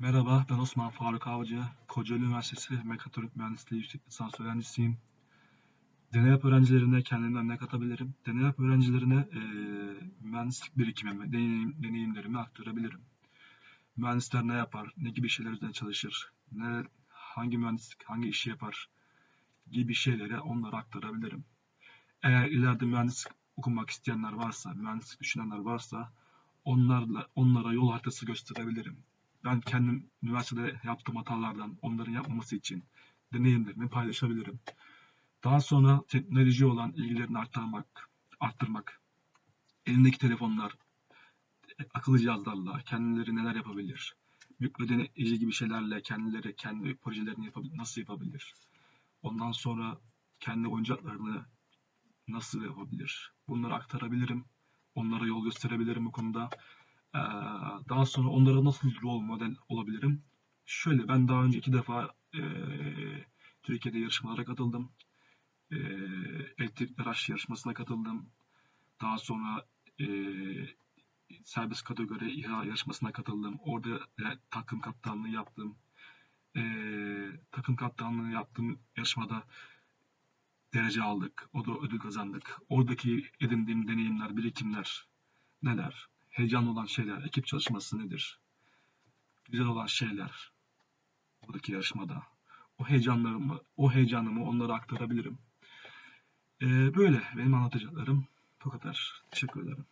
Merhaba, ben Osman Faruk Avcı. Kocaeli Üniversitesi Mekatronik Mühendisliği Yüksek Lisans öğrencisiyim. Deney yap öğrencilerine kendimden ne katabilirim? Deney yap öğrencilerine eee mühendislik birikimimi, deneyim, deneyimlerimi aktarabilirim. Mühendisler ne yapar, ne gibi şeyler üzerine çalışır, ne, hangi mühendislik, hangi işi yapar gibi şeyleri onlara aktarabilirim. Eğer ileride mühendislik okumak isteyenler varsa, mühendislik düşünenler varsa onlarla onlara yol haritası gösterebilirim. Ben kendim üniversitede yaptığım hatalardan onların yapmaması için deneyimlerimi paylaşabilirim. Daha sonra teknoloji olan ilgilerini arttırmak, arttırmak, elindeki telefonlar, akıllı cihazlarla kendileri neler yapabilir, mikrodeneyici gibi şeylerle kendileri kendi projelerini yapabil- nasıl yapabilir, ondan sonra kendi oyuncaklarını nasıl yapabilir, bunları aktarabilirim, onlara yol gösterebilirim bu konuda. Ee, daha sonra onlara nasıl rol model olabilirim? Şöyle ben daha önce iki defa eee, Türkiye'de yarışmalara katıldım. Eee elektrikli araç yarışmasına katıldım. Daha sonra eee serbest kategori İHA yarışmasına katıldım. Orada e, takım kaptanlığı yaptım. Eee, takım kaptanlığı yaptığım yarışmada derece aldık. O da ödül kazandık. Oradaki edindiğim deneyimler, birikimler neler? Heyecanlı olan şeyler, ekip çalışması nedir? Güzel olan şeyler buradaki yarışmada. O heyecanlarımı, o heyecanımı onlara aktarabilirim. Ee, böyle benim anlatacaklarım bu kadar. Teşekkür ederim.